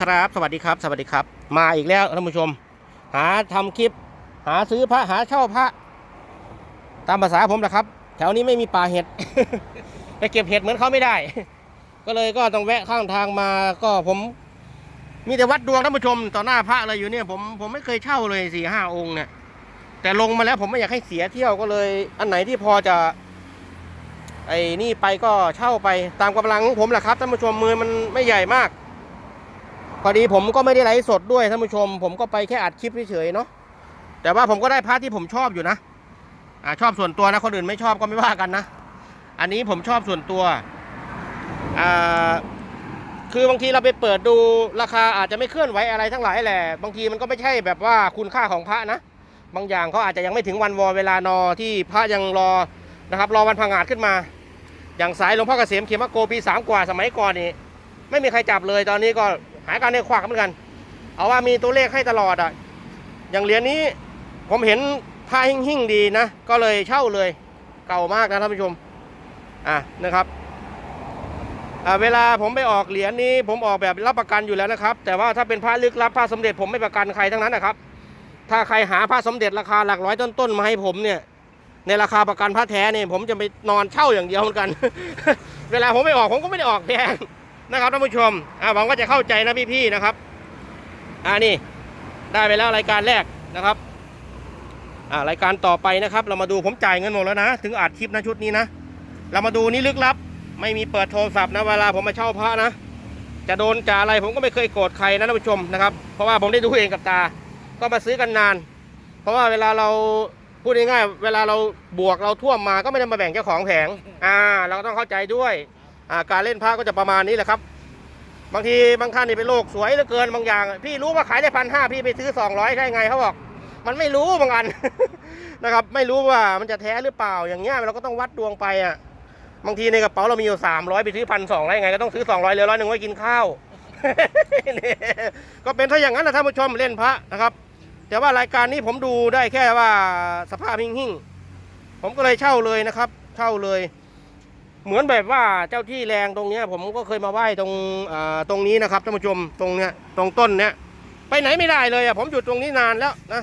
ครับสวัสดีครับ สวัสดีครับ มาอีกแล้วท่านผู้ชม หาทำคลิป หาซื้อพระหาเช่าพระ ตามภาษาผมแหละครับ แถวนี้ไม่มีป่าเห็ดไปเก็บเห็ดเหมือนเขาไม่ได้ ก็เลยก็ต้องแวะข้างทางมาก็ผม มีแต่วัดดวงท่านผู้ชม ต่อหน้าพระอะไรอยู่เนี่ยผมผมไม่เคยเช่าเลยสี่ห้าองค์เนี่ยแต่ลงมาแล้วผมไม่อยากให้เสียเที่ยวก็เลย อันไหนที่พอจะ ไอ้นี่ไปก็เช่าไปตามกำลังของผมแหละครับท่านผู้ชมมือมันไม่ใหญ่มาก อดีผมก็ไม่ได้ไลฟ์สดด้วยท่านผู้ชม ผมก็ไปแค่อัดคลิปเฉยๆเนาะแต่ว่าผมก็ได้พาร์ทที่ผมชอบอยู่นะอ่าชอบส่วนตัวนะคนอื่นไม่ชอบก็ไม่ว่ากันนะ อันนี้ผมชอบส่วนตัวอ่าคือบางทีเราไปเปิดดูราคาอาจจะไม่เคลื่อนไหวอะไรทั้งหลายแหละบางทีมันก็ไม่ใช่แบบว่าคุณค่าของพระนะบางอย่างเขาอาจจะยังไม่ถึงวันวอเวลานอที่พระยังรอนะครับรอวันพังงาดขึ้นมา อย่างสายหลวงพ่อเกษมเขมโกปีสามกว่าสมัยก่อนนี่ไม่มีใครจับเลยตอนนี้ก็ หายการในควักเหมือนกัน เอาว่ามีตัวเลขให้ตลอดอะอย่างเหรียญนี้ผมเห็นผ้าหิ่งๆดีนะ ก็เลยเช่าเลย เก่ามากนะท่านผู้ชม อะนะครับอ่าเวลาผมไปออกเหรียญนี้ ผมออกแบบรับประกันอยู่แล้วนะครับ แต่ว่าถ้าเป็นผ้าลึกลับผ้าสมเด็จผมไม่ประกันใครทั้งนั้นนะครับ ถ้าใครหาผ้าสมเด็จราคาหลักร้อยต้นๆมาให้ผมเนี่ย ในราคาประกันผ้าแท้เนี่ยผมจะไปนอนเช่าอย่างเดียวเหมือนกัน เวลาผมไม่ออกผมก็ไม่ได้ออกแพง นะครับท่านผู้ชมอ่าหวังว่าจะเข้าใจนะพี่ๆนะครับอ่านี่ได้ไปแล้วรายการแรกนะครับอ่ารายการต่อไปนะครับ เรามาดูผมจ่ายเงินหมดแล้วนะ ถึงอัดคลิปนะชุดนี้นะ เรามาดูนี่ลึกลับ ไม่มีเปิดโทรศัพท์นะเวลาผมมาเช่าพระนะ จะโดนจะอะไรผมก็ไม่เคยโกรธใครนะท่านผู้ชมนะครับ เพราะว่าผมได้ดูเองกับตา ก็มาซื้อกันนาน เพราะว่าเวลาเราพูดง่ายๆเวลาเราบวกเราท่วมมาก็ไม่ได้มาแบ่งเจ้าของแผงอ่า เราก็ต้องเข้าใจด้วย การเล่นพระก็จะประมาณนี้แหละครับ บางทีบางท่านนี่เป็นโลกสวยเหลือเกินบางอย่าง พี่รู้ว่าขายได้พันห้าพี่ไปซื้อสองร้อยได้ไงเขาบอก มันไม่รู้บางอันนะครับ ไม่รู้ว่ามันจะแท้หรือเปล่าอย่างเงี้ยเราก็ต้องวัดดวงไปอะบางทีในกระเป๋าเรามีอยู่สามร้อยไปซื้อพันสองได้ไงก็ต้องซื้อสองร้อยเหลือร้อยหนึ่งไว้กินข้าวก็เป็นถ้าอย่างนั้นนะท่านผู้ชมเล่นพระนะครับ แต่ว่ารายการนี้ผมดูได้แค่ว่าสภาพหิ่งๆผมก็เลยเช่าเลยนะครับ เช่าเลย เหมือนแบบว่าเจ้าที่แรงตรงเนี้ย ผมก็เคยมาไหว้ตรงอ่าตรงนี้นะครับท่านผู้ชมตรงเนี้ยตรงต้นเนี้ยไปไหนไม่ได้เลยอะผมอยู่ตรงนี้นานแล้วนะ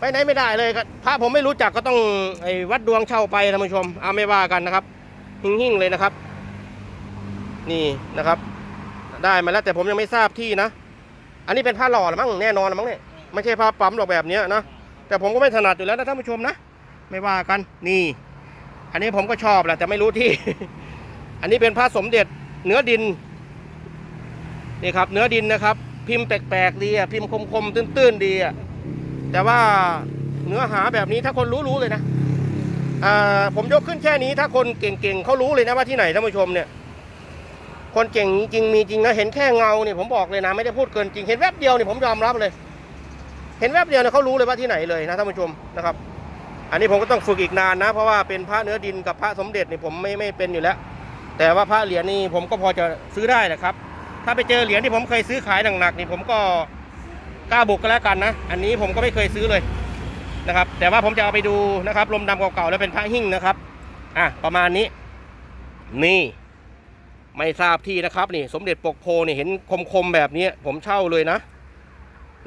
ไปไหนไม่ได้เลยครับพระผมไม่รู้จักก็ต้องไอ้วัดดวงเช่าไปท่านผู้ชมเอาไม่ว่ากันนะครับหิ่งๆเลยนะครับ นี่นะครับ ได้มาแล้วแต่ผมยังไม่ทราบที่นะ อันนี้เป็นผ้าหล่อหรือมั้งแน่นอนละมั้งเนี่ยไม่ใช่ผ้าปั๊มหรอกแบบเนี้ยนะแต่ผมก็ไม่ถนัดอยู่แล้วนะท่านผู้ชมนะ ไม่ว่ากันนี่ อันนี้ผมก็ชอบแหละแต่ไม่รู้ที่ อันนี้เป็นพระสมเด็จเนื้อดินนี่ครับ เนื้อดินนะครับ พิมพ์แปลกๆดีอะพิมพ์คมๆตื้นๆดีอะแต่ว่าเนื้อหาแบบนี้ถ้าคนรู้รู้เลยนะผมยกขึ้นแค่นี้ถ้าคนเก่งๆเขารู้เลยนะว่าที่ไหนท่านผู้ชมเนี่ย คนเก่งจริงมีจริงนะเห็นแค่เงาเนี่ยผมบอกเลยนะไม่ได้พูดเกินจริงเห็นแวบเดียวเนี่ยผมยอมรับเลย เห็นแวบเดียวเนี่ยเขารู้เลยว่าที่ไหนเลยนะท่านผู้ชมนะครับ อันนี้ผมก็ต้องฝึกอีกนานนะ เพราะว่าเป็นพระเนื้อดินกับพระสมเด็จนี่ผมไม่ไม่เป็นอยู่แล้ว แต่ว่าพระเหรียญนี่ผมก็พอจะซื้อได้แหละครับ ถ้าไปเจอเหรียญที่ผมเคยซื้อขายหนักๆนี่ผมก็กล้าบุกก็แล้วกันนะ อันนี้ผมก็ไม่เคยซื้อเลยนะครับ แต่ว่าผมจะเอาไปดูนะครับลมดำเก่าๆแล้วเป็นพระหิ้งนะครับอะประมาณนี้ นี่ ไม่ทราบที่นะครับ นี่ สมเด็จปกโพนี่เห็นคมๆแบบนี้ผมเช่าเลยนะ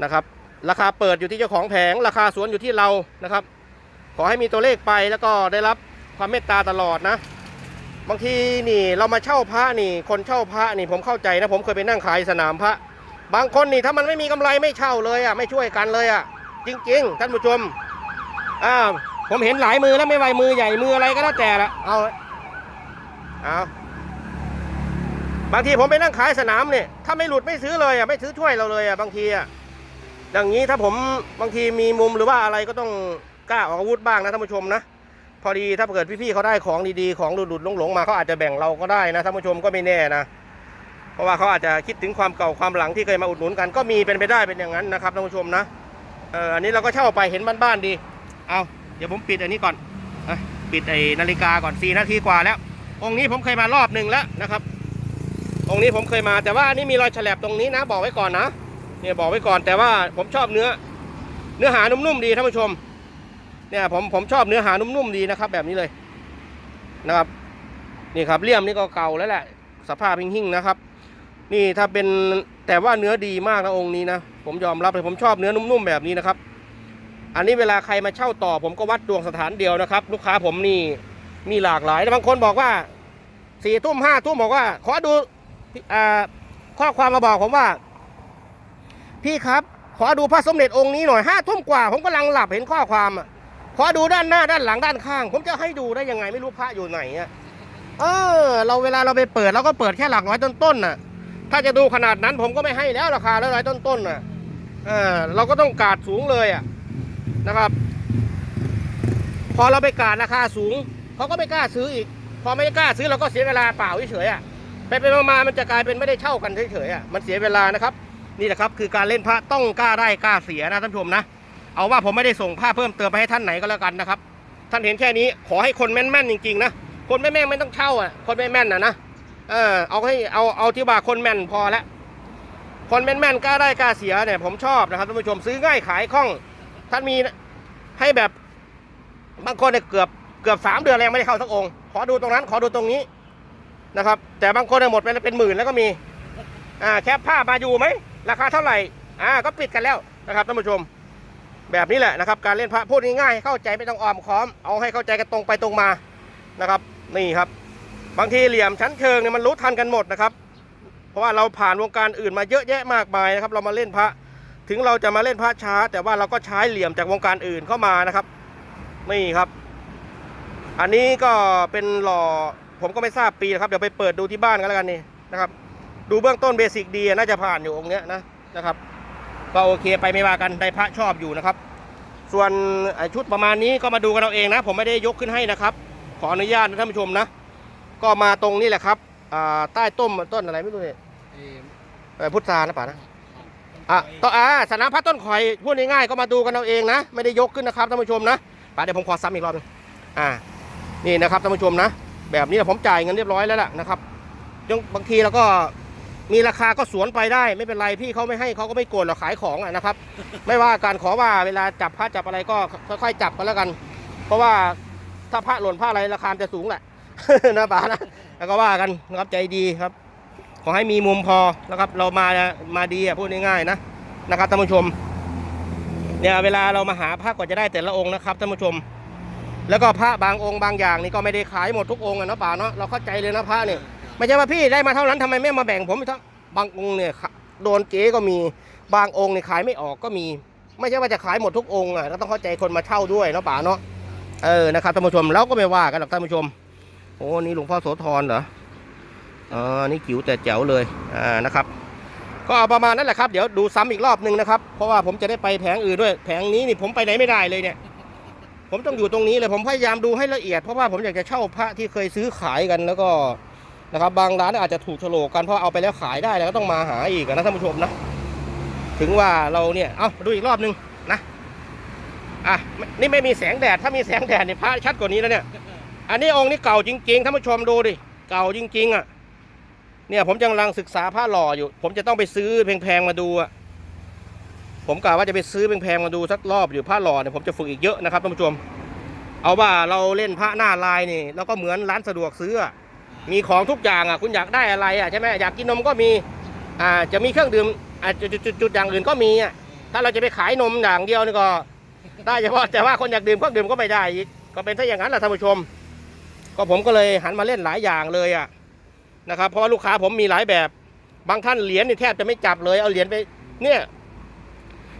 นะครับ ราคาเปิดอยู่ที่เจ้าของแผง ราคาสวนอยู่ที่เรานะครับ ขอให้มีตัวเลขไปแล้วก็ได้รับความเมตตาตลอดนะ บางทีนี่เรามาเช่าพระนี่ คนเช่าพระนี่ผมเข้าใจนะผมเคยไปนั่งขายสนามพระ บางคนนี่ถ้ามันไม่มีกำไรไม่เช่าเลยอะไม่ช่วยกันเลยอะจริง ๆ ท่านผู้ชมอ่าผมเห็นหลายมือแล้วไม่ไหวมือใหญ่มืออะไรก็แล้วแต่ละเอาเอาบางทีผมไปนั่งขายสนามเนี่ยถ้าไม่หลุดไม่ซื้อเลยอะไม่ซื้อช่วยเราเลยอะบางทีอะอย่างนี้ถ้าผมบางทีมีมุมหรือว่าอะไรก็ต้อง กล้าออกอาวุธบ้างนะท่านผู้ชมนะ พอดีถ้าเกิดพี่ๆเขาได้ของดีๆของหลุดๆหลงๆมาเขาอาจจะแบ่งเราก็ได้นะท่านผู้ชมก็ไม่แน่นะ เพราะว่าเขาอาจจะคิดถึงความเก่าความหลังที่เคยมาอุดหนุนกัน ก็มีเป็นไปได้เป็นอย่างนั้นนะครับท่านผู้ชมนะเอออันนี้เราก็เช่าไปเห็นบ้านๆดี เอาเดี๋ยวผมปิดอันนี้ก่อนอปิดไอ้นาฬิกาก่อน4นาทีกว่าแล้ว องค์นี้ผมเคยมารอบหนึ่งแล้วนะครับ องค์นี้ผมเคยมาแต่ว่าอันนี้มีรอยฉลบตรงนี้นะ บอกไว้ก่อนนะเนี่ยบอกไว้ก่อนแต่ว่าผมชอบเนื้อ เนื้อหานุ่มๆดีท่านผู้ชม เนี่ยผมผมชอบเนื้อหานุ่มๆดีนะครับ แบบนี้เลยนะครับนี่ครับเลี่ยมนี่ก็เก่าแล้วแหละ สภาพหิ่งๆนะครับ นี่ถ้าเป็นแต่ว่าเนื้อดีมากนะองค์นี้นะผมยอมรับเลยผมชอบเนื้อนุ่มๆแบบนี้นะครับ อันนี้เวลาใครมาเช่าต่อ ผมก็วัดดวงสถานเดียวนะครับ ลูกค้าผมนี่มีหลากหลายบางคนบอกว่าสี่ทุ่มห้าทุ่มบอกว่า ขอดูอ่าข้อความมาบอกผมว่า พี่ครับ ขอดูพระสมเด็จองค์นี้หน่อยห้าทุ่มกว่า ผมกำลังหลับเห็นข้อความอะ ขอดูด้านหน้าด้านหลังด้านข้าง ผมจะให้ดูได้ยังไงไม่รู้พระอยู่ไหนอะเออ เราเวลาเราไปเปิดเราก็เปิดแค่หลักร้อยต้นๆน่ะ ถ้าจะดูขนาดนั้นผมก็ไม่ให้แล้วราคาร้อยๆต้นๆน่ะเออเราก็ต้องกาดสูงเลยอะนะครับ พอเราไปกาดราคาสูงเขาก็ไม่กล้าซื้ออีก พอไม่กล้าซื้อเราก็เสียเวลาเปล่าเฉยๆอะไปไปๆมาๆมันจะกลายเป็นไม่ได้เช่ากันเฉยๆอะมันเสียเวลานะครับ นี่แหละครับ คือการเล่นพระต้องกล้าได้กล้าเสียนะท่านผู้ชมนะ เอาว่าผมไม่ได้ส่งภาพเพิ่มเติมไปให้ท่านไหนก็แล้วกันนะครับ ท่านเห็นแค่นี้ขอให้คนแม่นๆจริงๆนะคนไม่แม่นไม่ต้องเช่าอะคนไม่แม่นอะนะเออเอาให้เอาเอาที่ว่าคนแม่นพอละคนแม่นๆกล้าได้กล้าเสียเนี่ยผมชอบนะครับท่านผู้ชมซื้อง่ายขายคล่อง ท่านมีให้แบบบางคนเนี่ยเกือบเกือบสามเดือนแล้วยังไม่ได้เข้าสักองค์ขอดูตรงนั้นขอดูตรงนี้นะครับ แต่บางคนเนี่ยหมดไปเป็นหมื่นแล้วก็มีอ่าแคปภาพมาอยู่ไหมราคาเท่าไหร่อ่าก็ปิดกันแล้วนะครับท่านผู้ชม แบบนี้แหละนะครับการเล่นพระพูดง่ายๆเข้าใจไม่ต้องออมค้อม เอาให้เข้าใจกันตรงไปตรงมานะครับ นี่ครับ บางทีเหลี่ยมชั้นเชิงเนี่ยมันรู้ทันกันหมดนะครับ เพราะว่าเราผ่านวงการอื่นมาเยอะแยะมากมายนะครับ เรามาเล่นพระ ถึงเราจะมาเล่นพระช้า แต่ว่าเราก็ใช้เหลี่ยมจากวงการอื่นเข้ามานะครับนี่ครับ อันนี้ก็เป็นหล่อผมก็ไม่ทราบปีนะครับเดี๋ยวไปเปิดดูที่บ้านกันแล้วกันนี่นะครับ ดูเบื้องต้นเบสิกดีน่าจะผ่านอยู่องค์เนี้ยนะนะครับ ก็โอเคไปไม่ว่ากันได้พระชอบอยู่นะครับ ส่วนไอ้ชุดประมาณนี้ก็มาดูกันเอาเองนะ ผมไม่ได้ยกขึ้นให้นะครับ ขออนุญาตนะท่านผู้ชมนะ ก็มาตรงนี้แหละครับอ่าใต้ต้นต้นอะไรไม่รู้เนี่ยเอ่อพุทรานะป่านะอะต่ออ่าสนามพัดต้นข่อยพูดง่ายๆก็มาดูกันเอาเองนะ ไม่ได้ยกขึ้นนะครับท่านผู้ชมนะป่าเดี๋ยวผมขอซ้ำอีกรอบหนึงอ่านี่นะครับท่านผู้ชมนะ แบบนี้ผมจ่ายเงินเรียบร้อยแล้วล่ะนะครับยังบางทีเราก็ มีราคาก็สวนไปได้ ไม่เป็นไรพี่เขาไม่ให้เขาก็ไม่โกรธหรอกขายของอะนะครับ ไม่ว่าการขอว่าเวลาจับพระจับอะไรก็ค่อยๆจับกันแล้วกัน เพราะว่าถ้าพระหล่นพระอะไรราคาจะสูงแหละ นะป๋านะแล้วก็ว่ากันนะครับใจดีครับ ขอให้มีมุมพอนะครับ เรามามาดีอะพูดง่ายๆนะนะครับท่านผู้ชม เนี่ยเวลาเรามาหาพระกว่าจะได้แต่ละองค์นะครับท่านผู้ชม แล้วก็พระบางองค์บางอย่างนี่ก็ไม่ได้ขายหมดทุกองค์อะนะป่าเนาะเราเข้าใจเลยนะพระเนี่ย ไม่ใช่ว่าพี่ได้มาเท่านั้นทำไมไม่มาแบ่งผมอีกเท่าบางองค์เนี่ยโดนเจ๊ก็มีบางองค์เนี่ยขายไม่ออกก็มี ไม่ใช่ว่าจะขายหมดทุกองค์อะก็ต้องเข้าใจคนมาเช่าด้วยเนาะป่าเนาะเออนะครับท่านผู้ชมเราก็ไม่ว่ากันหรอกท่านผู้ชมโอ้นี่หลวงพ่อโสธรเหรออ๋อนี่จิ๋วแต่แจ๋วเลยอ่านะครับ ก็ประมาณนั้นแหละครับเดี๋ยวดูซ้ำอีกรอบหนึ่งนะครับเพราะว่าผมจะได้ไปแผงอื่นด้วย แผงนี้นี่ผมไปไหนไม่ได้เลยเนี่ยผมต้องอยู่ตรงนี้เลยผมพยายามดูให้ละเอียดเพราะว่าผมอยากจะเช่าพระที่เคยซื้อขายกันแล้วก็ นะครับบางร้านอาจจะถูกโฉลกกันเพราะเอาไปแล้วขายได้แล้วก็ต้องมาหาอีกนะท่านผู้ชมนะ ถึงว่าเราเนี่ยเอามาดูอีกรอบหนึ่งนะอะนี่ไม่มีแสงแดดถ้ามีแสงแดดเนี่ยพระชัดกว่านี้แล้วเนี่ย อันนี้องค์นี้เก่าจริงๆท่านผู้ชมดูดิเก่าจริง ๆอะเนี่ยผมกำลังศึกษาผ้าหล่ออยู่ ผมจะต้องไปซื้อแพงๆมาดูอะผมกะว่าจะไปซื้อแพงๆมาดูสักรอบอยู่ผ้าหล่อเนี่ยผมจะฝึกอีกเยอะนะครับท่านผู้ชม เอาว่าเราเล่นพระหน้าลายนี่แล้วก็เหมือนร้านสะดวกซื้อ มีของทุกอย่างอะคุณอยากได้อะไรอะใช่ไหมอยากกินนมก็มีอ่าจะมีเครื่องดื่มอ่าจุดจุดจุดอย่างอื่นก็มีอะถ้าเราจะไปขายนมอย่างเดียวนี่ก็ได้เฉพาะแต่ว่าคนอยากดื่มเครื่องดื่มก็ไม่ได้อีกก็เป็นถ้าอย่างนั้นแหละท่านผู้ชม ก็ผมก็เลยหันมาเล่นหลายอย่างเลยอะนะครับเพราะว่าลูกค้าผมมีหลายแบบบางท่านเหรียญนี่แทบจะไม่จับเลยเอาเหรียญไปเนี่ย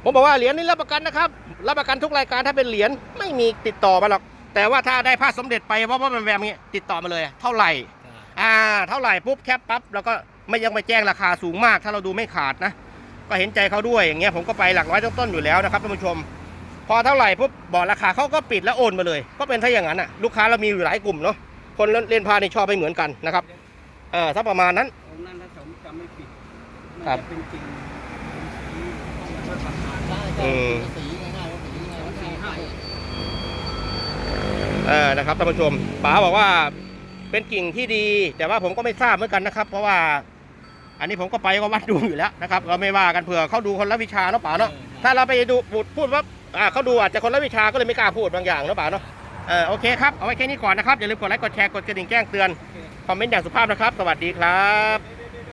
ผมบอกว่าเหรียญนี่รับประกันนะครับรับประกันทุกรายการถ้าเป็นเหรียญไม่มีติดต่อมาหรอก แต่ว่าถ้าได้ผ้าสมเด็จไปเพราะว่ามันแบบนี้ติดต่อมาเลย เท่าไหร่ อ่าเท่าไหร่ปุ๊บแคปปั๊บแล้วก็ไม่ยังไปแจ้งราคาสูงมาก ถ้าเราดูไม่ขาดนะ ก็เห็นใจเขาด้วยอย่างเงี้ยผมก็ไปหลักร้อยต้นๆอยู่แล้วนะครับท่านผู้ชม พอเท่าไหร่ปุ๊บบอกราคาเขาก็ปิดแล้วโอนมาเลย ก็เป็นถ้าอย่างนั้นอะลูกค้าเรามีอยู่หลายกลุ่มเนาะคนเล่นพาในชอบไม่เหมือนกันนะครับเออถ้าประมาณนั้นองค์นั้นถ้าผมจำไม่ผิดครับน่าจะเป็นจริงอืมสีง่ายๆว่าสีง่ายๆว่าสีให้เออนะครับท่านผู้ชมป๋าบอกว่า เป็นกิ่งที่ดี แต่ว่าผมก็ไม่ทราบเหมือนกันนะครับ เพราะว่า อันนี้ผมก็ไปก็วัดดูอยู่แล้วนะครับเราไม่ว่ากันเผื่อเขาดูคนละวิชาเนาะป๋าเนาะถ้าเราไปดูพูดพูดว่าอ่าเขาดูอาจจะคนละวิชาก็เลยไม่กล้าพูดบางอย่างเนาะป๋าเนาะเออโอเคครับ เอาไว้แค่นี้ก่อนนะครับ อย่าลืมกดไลค์ กดแชร์ กดกระดิ่งแจ้งเตือน คอมเมนต์อย่างสุภาพนะครับ สวัสดีครับ